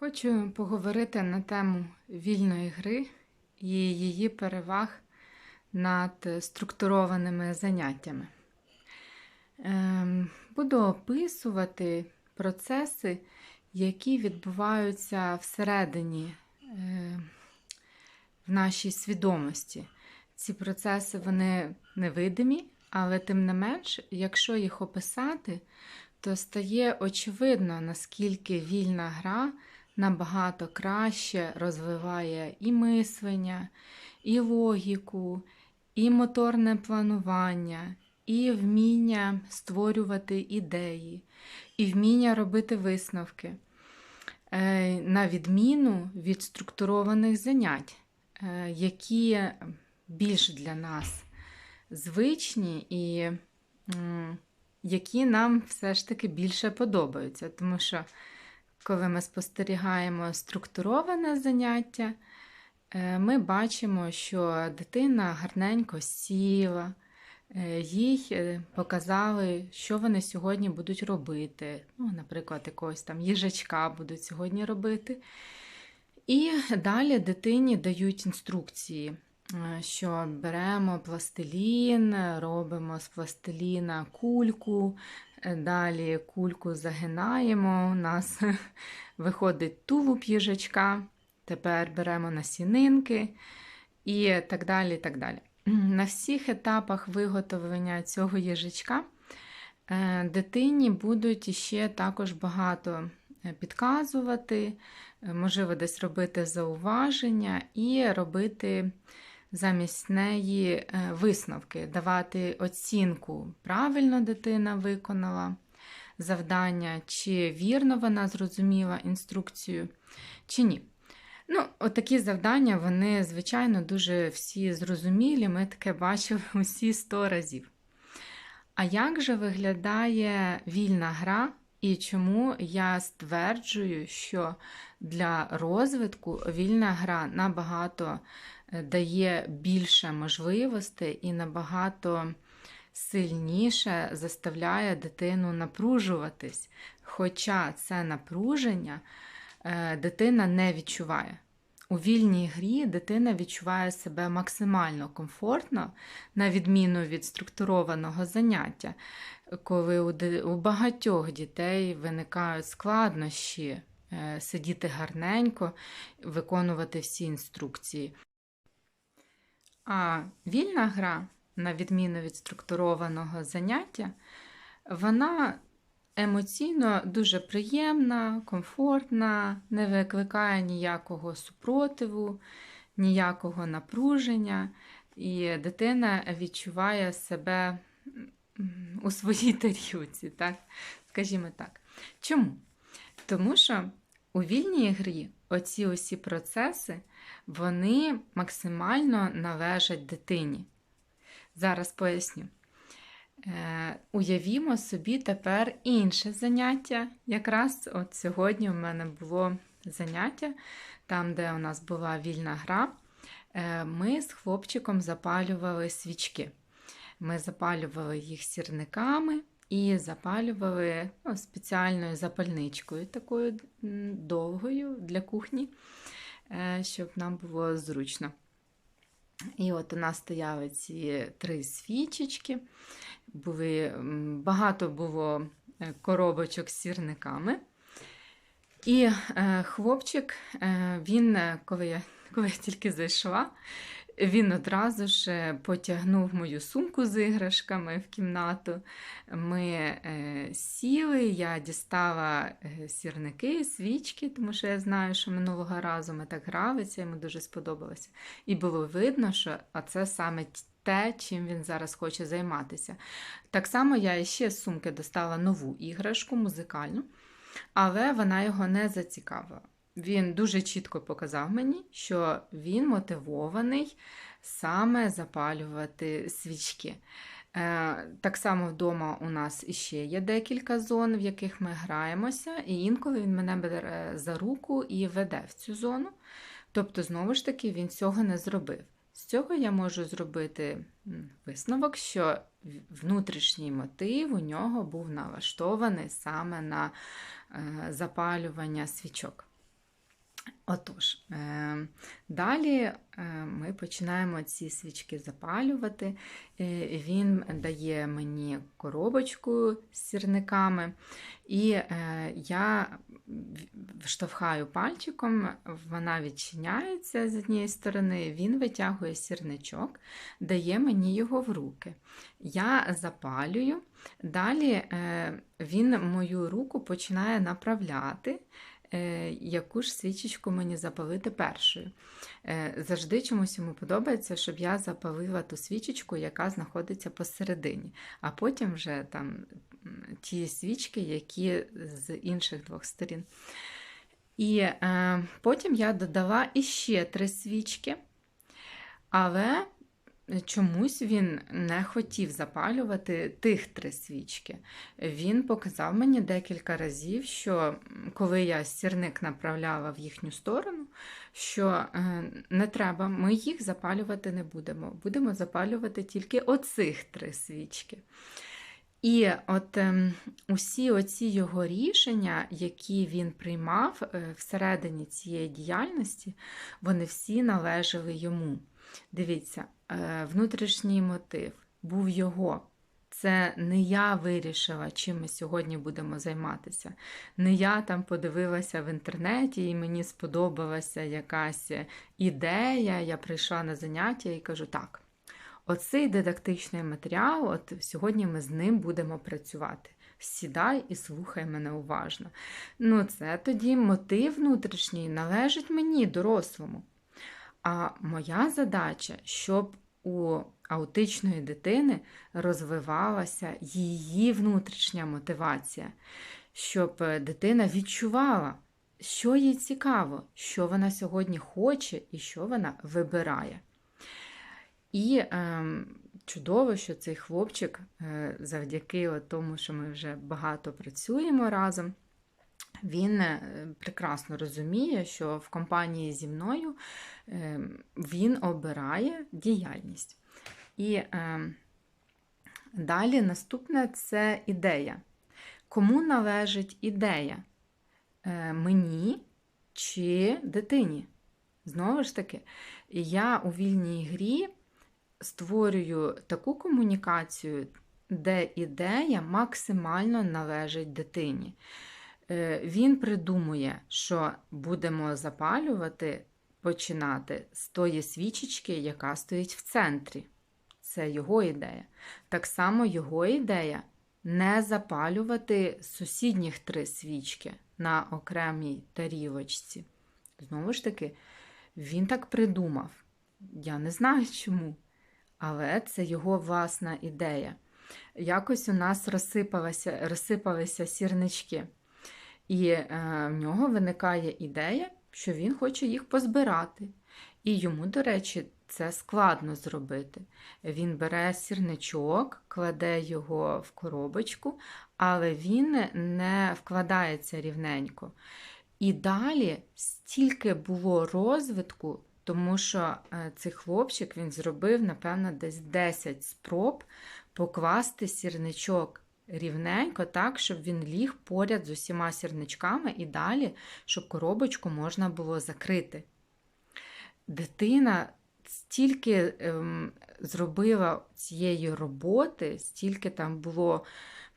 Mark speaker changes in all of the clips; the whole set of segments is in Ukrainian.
Speaker 1: Хочу поговорити на тему вільної гри і її переваг над структурованими заняттями. Ем, Буду описувати процеси, які відбуваються всередині е, в нашій свідомості. Ці процеси вони невидимі, але тим не менш, якщо їх описати, то стає очевидно, наскільки вільна гра набагато краще розвиває і мислення, і логіку, і моторне планування, і вміння створювати ідеї, і вміння робити висновки, Е, на відміну від структурованих занять, е, які більш для нас звичні і які нам все ж таки більше подобаються. Тому що, коли ми спостерігаємо структуроване заняття, е, ми бачимо, що дитина гарненько сіла, е, їй е, показали, що вони сьогодні будуть робити. Ну, наприклад, якогось там їжачка будуть сьогодні робити. І далі дитині дають інструкції, що беремо пластилін, робимо з пластиліна кульку, далі кульку загинаємо, у нас виходить тулуб їжачка, тепер беремо насінинки і так далі. так далі. На всіх етапах виготовлення цього їжачка е, дитині будуть ще також багато е, підказувати, е, можливо, десь робити зауваження і робити замість неї е, висновки, давати оцінку, правильно дитина виконала завдання, чи вірно вона зрозуміла інструкцію, чи ні. Ну, отакі завдання, вони, звичайно, дуже всі зрозумілі, ми таке бачили усі 100 разів. А як же виглядає вільна гра і чому я стверджую, що для розвитку вільна гра набагато дає більше можливостей і набагато сильніше заставляє дитину напружуватись, хоча це напруження е, дитина не відчуває. У вільній грі дитина відчуває себе максимально комфортно, на відміну від структурованого заняття, коли у, багатьох дітей виникають складнощі е, сидіти гарненько, виконувати всі інструкції. А вільна гра, на відміну від структурованого заняття, вона емоційно дуже приємна, комфортна, не викликає ніякого супротиву, ніякого напруження, і дитина відчуває себе у своїй тарілці, так? скажімо так. Чому? Тому що у вільній грі оці усі процеси вони максимально належать дитині. Зараз поясню. Е, уявімо собі тепер інше заняття. Якраз от сьогодні у мене було заняття, там, де у нас була вільна гра. Е, Ми з хлопчиком запалювали свічки. Ми запалювали їх сірниками і запалювали ну, спеціальною запальничкою, такою довгою для кухні, е, щоб нам було зручно. І от у нас стояли ці три свічечки, були, багато було е, коробочок з сірниками. І е, хлопчик, е, він, е, коли я, коли я тільки зайшла, він одразу ж е, потягнув мою сумку з іграшками в кімнату. Ми е, сіли, я дістала е, сірники, свічки, тому що я знаю, що минулого разу ми так грали, це йому дуже сподобалося. І було видно, що це саме те, чим він зараз хоче займатися. Так само я ще з сумки достала нову іграшку музикальну, але вона його не зацікавила. Він дуже чітко показав мені, що він мотивований саме запалювати свічки. Е, Так само вдома у нас іще є декілька зон, в яких ми граємося, і інколи він мене бере за руку і веде в цю зону. Тобто, знову ж таки, він цього не зробив. З цього я можу зробити висновок, що внутрішній мотив у нього був налаштований саме на е, запалювання свічок. Отож, е, далі е, ми починаємо ці свічки запалювати. Е, Він дає мені коробочку з сірниками, і я в- штовхаю пальчиком, вона відчиняється з однієї сторони, він витягує сірничок, дає мені його в руки. Я запалюю, далі він мою руку починає направляти яку ж свічечку мені запалити першою. Е, Завжди чомусь йому подобається, щоб я запалила ту свічечку, яка знаходиться посередині, а потім вже там ті свічки, які з інших двох сторін. І е, потім я додала іще три свічки, але чомусь він не хотів запалювати тих три свічки. Він показав мені декілька разів, що коли я сірник направляла в їхню сторону, що е, не треба, ми їх запалювати не будемо. Будемо запалювати тільки оцих три свічки. І от ем, усі оці його рішення, які він приймав е, всередині цієї діяльності, вони всі належали йому. Дивіться, е, внутрішній мотив був його. Це не я вирішила, чим ми сьогодні будемо займатися. Не я там подивилася в інтернеті і мені сподобалася якась ідея. Я прийшла на заняття і кажу: так, оцей дидактичний матеріал, от сьогодні ми з ним будемо працювати. Сідай і слухай мене уважно. Ну, це тоді мотив внутрішній належить мені, дорослому. А моя задача, щоб у аутичної дитини розвивалася її внутрішня мотивація, щоб е, дитина відчувала, що їй цікаво, що вона сьогодні хоче і що вона вибирає. І ем, чудово, що цей хлопчик, е, завдяки тому, що ми вже багато працюємо разом, він е, прекрасно розуміє, що в компанії зі мною е, він обирає діяльність. І е, далі наступне це ідея. Кому належить ідея? Мені чи дитині? Знову ж таки, я у вільній грі створюю таку комунікацію, де ідея максимально належить дитині. Е, Він придумує, що будемо запалювати, починати з тої свічечки, яка стоїть в центрі. Це його ідея. Так само його ідея не запалювати сусідніх три свічки на окремій тарілочці. Знову ж таки, він так придумав. Я не знаю чому, але це його власна ідея. Якось у нас розсипалися, розсипалися сірнички. І е, в нього виникає ідея, що він хоче їх позбирати. І йому, до речі, це складно зробити. Він бере сірничок, кладе його в коробочку, але він не вкладається рівненько. І далі стільки було розвитку, тому що е, цей хлопчик він зробив, напевно, десь 10 спроб покласти сірничок рівненько, так, щоб він ліг поряд з усіма сірничками і далі, щоб коробочку можна було закрити. Дитина стільки ем, зробила цієї роботи, стільки там було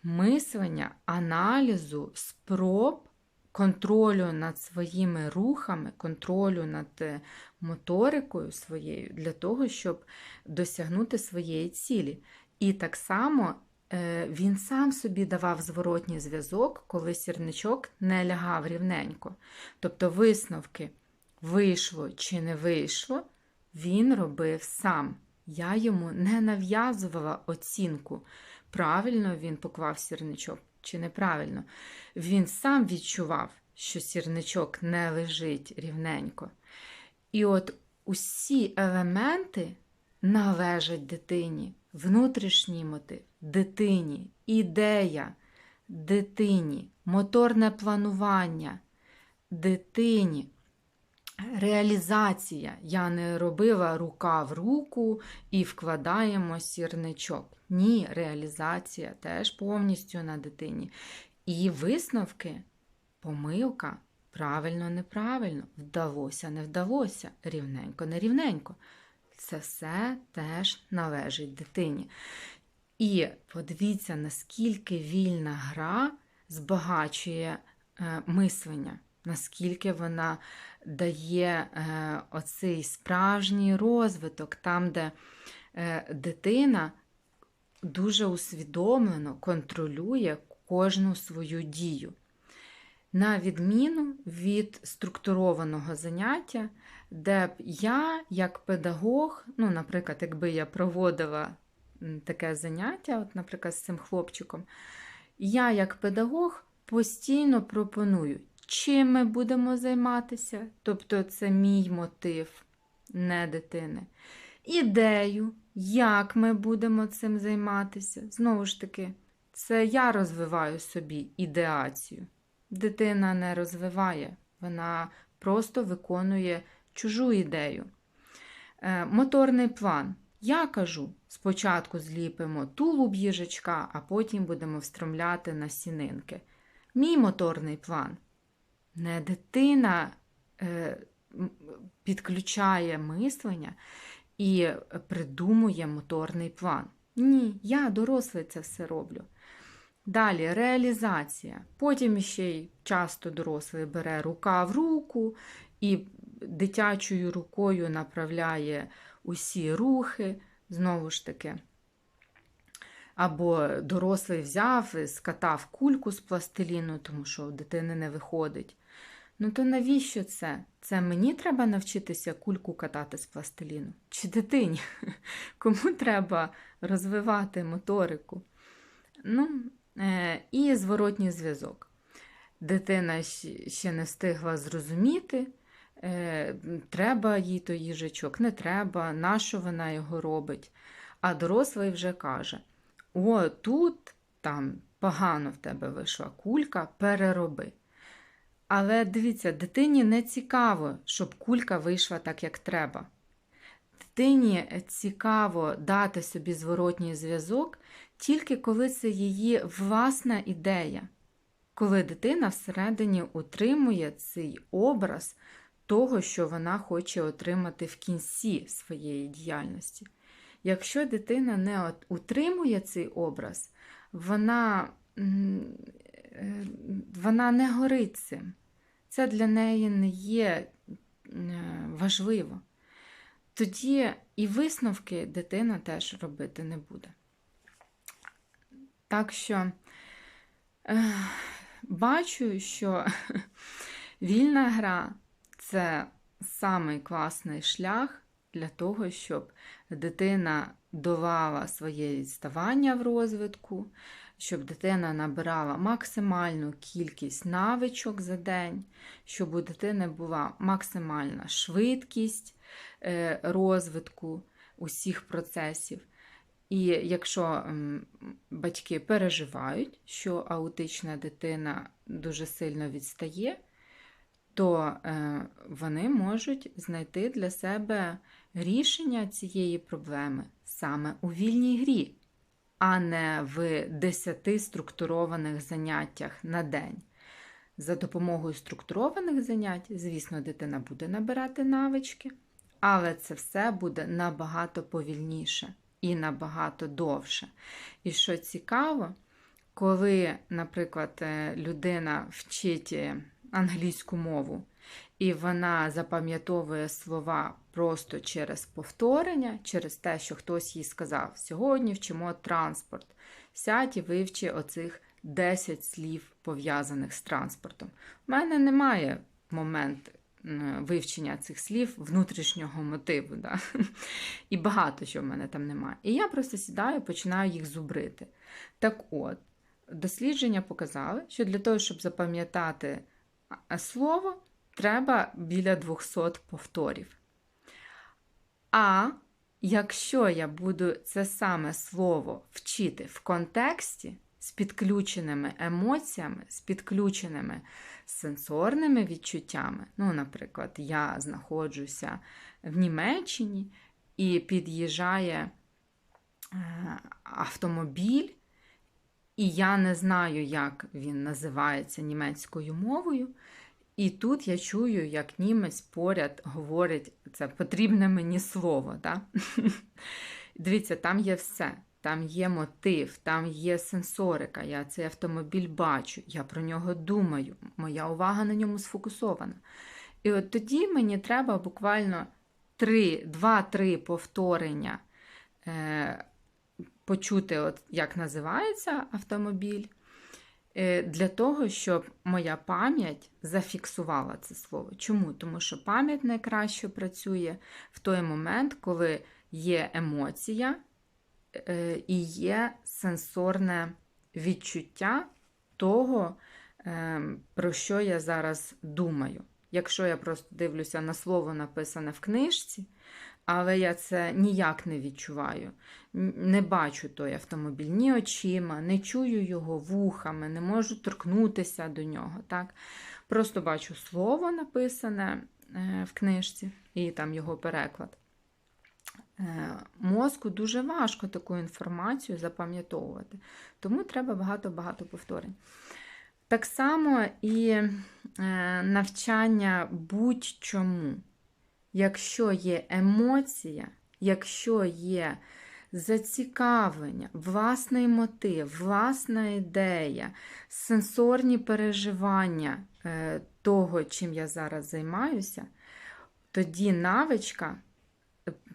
Speaker 1: мислення, аналізу, спроб, контролю над своїми рухами, контролю над е, моторикою своєю для того, щоб досягнути своєї цілі. І так само він сам собі давав зворотній зв'язок, коли сірничок не лягав рівненько. Тобто висновки вийшло чи не вийшло, він робив сам. Я йому не нав'язувала оцінку, правильно він поклав сірничок чи неправильно. Він сам відчував, що сірничок не лежить рівненько. І от усі елементи належать дитині, внутрішній мотив, дитині, ідея, дитині, моторне планування, дитині. Реалізація. Я не робила рука в руку і вкладаємо сірничок. Ні, реалізація теж повністю на дитині. І висновки, помилка правильно, неправильно, вдалося, не вдалося, рівненько, не рівненько. Це все теж належить дитині. І подивіться, наскільки вільна гра збагачує е, мислення, наскільки вона дає е, оцей справжній розвиток, там, де е, дитина дуже усвідомлено контролює кожну свою дію. На відміну від структурованого заняття, де б я, як педагог, ну, наприклад, якби я проводила таке заняття, от, наприклад, з цим хлопчиком, я, як педагог, постійно пропоную, чим ми будемо займатися, тобто це мій мотив, не дитини. Ідею, як ми будемо цим займатися. Знову ж таки, це я розвиваю собі ідеацію. Дитина не розвиває, вона просто виконує чужу ідею. Е, Моторний план. Я кажу, спочатку зліпимо тулуб їжачка, а потім будемо встромляти насінинки. Мій моторний план. Не дитина е, підключає мислення і придумує моторний план. Ні, я дорослий це все роблю. Далі реалізація. Потім ще й часто дорослий бере рука в руку і дитячою рукою направляє усі рухи, знову ж таки. Або дорослий взяв, скатав кульку з пластиліну, тому що у дитини не виходить. Ну то навіщо це? Це мені треба навчитися кульку катати з пластиліну? Чи дитині? Кому треба розвивати моторику? Ну, е, і зворотній зв'язок. Дитина ще не встигла зрозуміти, треба їй той їжачок, не треба, нащо вона його робить. А дорослий вже каже: О, тут там погано в тебе вийшла кулька, перероби. Але дивіться, дитині не цікаво, щоб кулька вийшла так, як треба. Дитині цікаво дати собі зворотній зв'язок тільки коли це її власна ідея, коли дитина всередині утримує цей образ того, що вона хоче отримати в кінці своєї діяльності. Якщо дитина не утримує цей образ, вона, е, вона не горить цим. Це для неї не є е, важливо. Тоді і висновки дитина теж робити не буде. Так що е, бачу, що вільна гра це самий класний шлях для того, щоб дитина долала своє відставання в розвитку, щоб дитина набирала максимальну кількість навичок за день, щоб у дитини була максимальна швидкість е, розвитку усіх процесів. І якщо батьки переживають, що аутична дитина дуже сильно відстає, то е, вони можуть знайти для себе рішення цієї проблеми саме у вільній грі, а не в 10 структурованих заняттях на день. За допомогою структурованих занять, звісно, дитина буде набирати навички, але це все буде набагато повільніше і набагато довше. І що цікаво, коли, наприклад, е, людина вчить е, англійську мову, і вона запам'ятовує слова просто через повторення, через те, що хтось їй сказав: сьогодні вчимо транспорт. Сядь і вивчи оцих 10 слів, пов'язаних з транспортом. У мене немає момент вивчення цих слів внутрішнього мотиву. Да? І багато що в мене там немає. І я просто сідаю і починаю їх зубрити. Так от, дослідження показали, що для того, щоб запам'ятати слово, треба біля 200 повторів. А якщо я буду це саме слово вчити в контексті з підключеними емоціями, з підключеними сенсорними відчуттями, ну, наприклад, я знаходжуся в Німеччині і під'їжджає е, автомобіль, і я не знаю, як він називається німецькою мовою. І тут я чую, як німець поряд говорить це потрібне мені слово. Да? Дивіться, там є все. Там є мотив, там є сенсорика. Я цей автомобіль бачу, я про нього думаю, моя увага на ньому сфокусована. І от тоді мені треба буквально 2-3 повторення е, почути, от, як називається автомобіль, е, для того, щоб моя пам'ять зафіксувала це слово. Чому? Тому що пам'ять найкраще працює в той момент, коли є емоція е, і є сенсорне відчуття того, е, про що я зараз думаю. Якщо я просто дивлюся на слово, написане в книжці, але я це ніяк не відчуваю, не бачу той автомобіль ні очима, не чую його вухами, не можу торкнутися до нього. Так? Просто бачу слово написане е, в книжці і там його переклад. Е, мозку дуже важко таку інформацію запам'ятовувати, тому треба багато-багато повторень. Так само і е, навчання будь-чому. Якщо є емоція, якщо є зацікавлення, власний мотив, власна ідея, сенсорні переживання е, того, чим я зараз займаюся, тоді навичка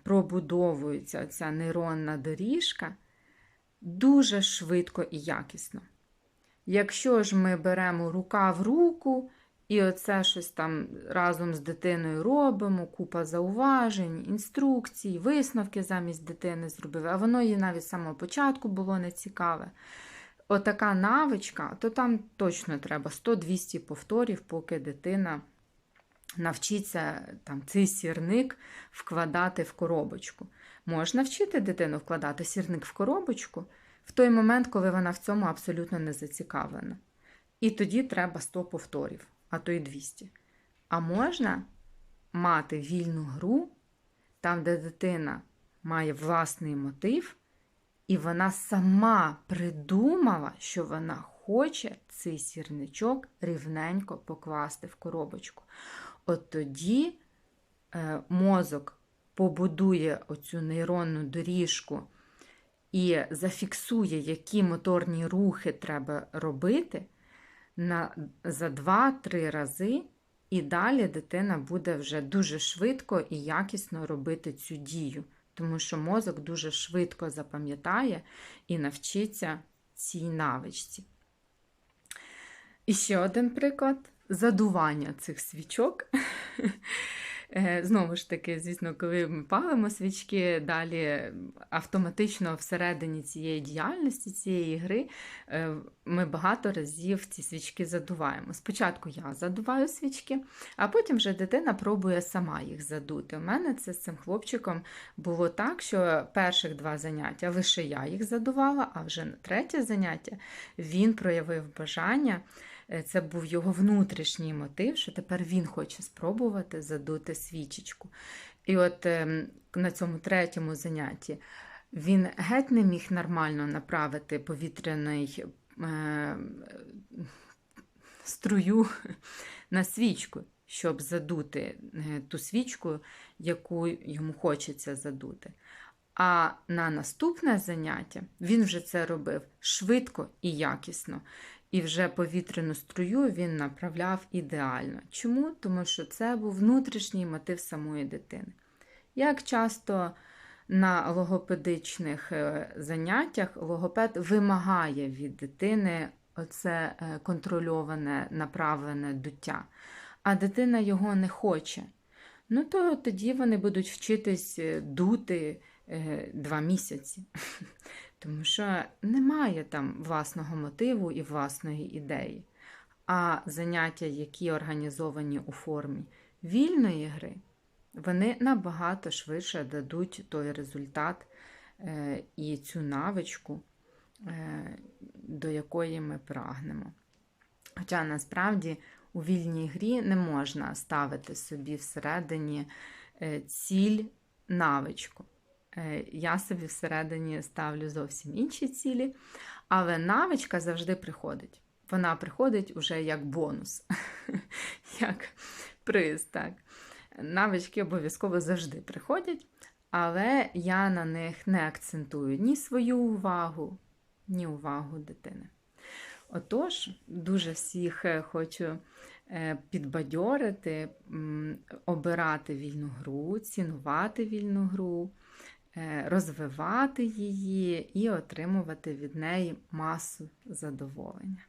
Speaker 1: пробудовується ця нейронна доріжка дуже швидко і якісно. Якщо ж ми беремо рука в руку і оце щось там разом з дитиною робимо, купа зауважень, інструкцій, висновки замість дитини зробили, а воно їй навіть з самого початку було нецікаве. Отака навичка, то там точно треба 100-200 повторів, поки дитина навчиться там, цей сірник вкладати в коробочку. Можна вчити дитину вкладати сірник в коробочку в той момент, коли вона в цьому абсолютно не зацікавлена. І тоді треба 100 повторів, а то й 200. А можна мати вільну гру, там, де дитина має власний мотив, і вона сама придумала, що вона хоче цей сірничок рівненько покласти в коробочку. От тоді е, мозок побудує оцю нейронну доріжку і зафіксує, які моторні рухи треба робити на, за 2-3 рази, і далі дитина буде вже дуже швидко і якісно робити цю дію, тому що мозок дуже швидко запам'ятає і навчиться цій навичці. І ще один приклад задування цих свічок. Е, знову ж таки, звісно, коли ми палимо свічки, далі автоматично всередині цієї діяльності, цієї гри, е, ми багато разів ці свічки задуваємо. Спочатку я задуваю свічки, а потім вже дитина пробує сама їх задути. У мене це з цим хлопчиком було так, що перших два заняття лише я їх задувала, а вже на третє заняття він проявив бажання. Е, це був його внутрішній мотив, що тепер він хоче спробувати задути свічечку. І от ем, на цьому третьому занятті він геть не міг нормально направити повітряний е, струю на свічку, щоб задути е, ту свічку, яку йому хочеться задути. А на наступне заняття він вже це робив швидко і якісно. І вже повітряну струю він направляв ідеально. Чому? Тому що це був внутрішній мотив самої дитини. Як часто на логопедичних е, заняттях логопед вимагає від дитини оце е, контрольоване, направлене дуття, а дитина його не хоче. Ну, то тоді вони будуть вчитись е, дути два місяці. Тому що немає там власного мотиву і власної ідеї. А заняття, які організовані у формі вільної гри, вони набагато швидше дадуть той результат е, і цю навичку, е, до якої ми прагнемо. Хоча насправді у вільній грі не можна ставити собі всередині е, ціль навичку. Е, я собі всередині ставлю зовсім інші цілі, але навичка завжди приходить. вона приходить уже як бонус, як приз. Так. Навички обов'язково завжди приходять, але я на них не акцентую ні свою увагу, ні увагу дитини. Отож, дуже всіх е, хочу е, підбадьорити, обирати вільну гру, цінувати вільну гру, розвивати її і отримувати від неї масу задоволення.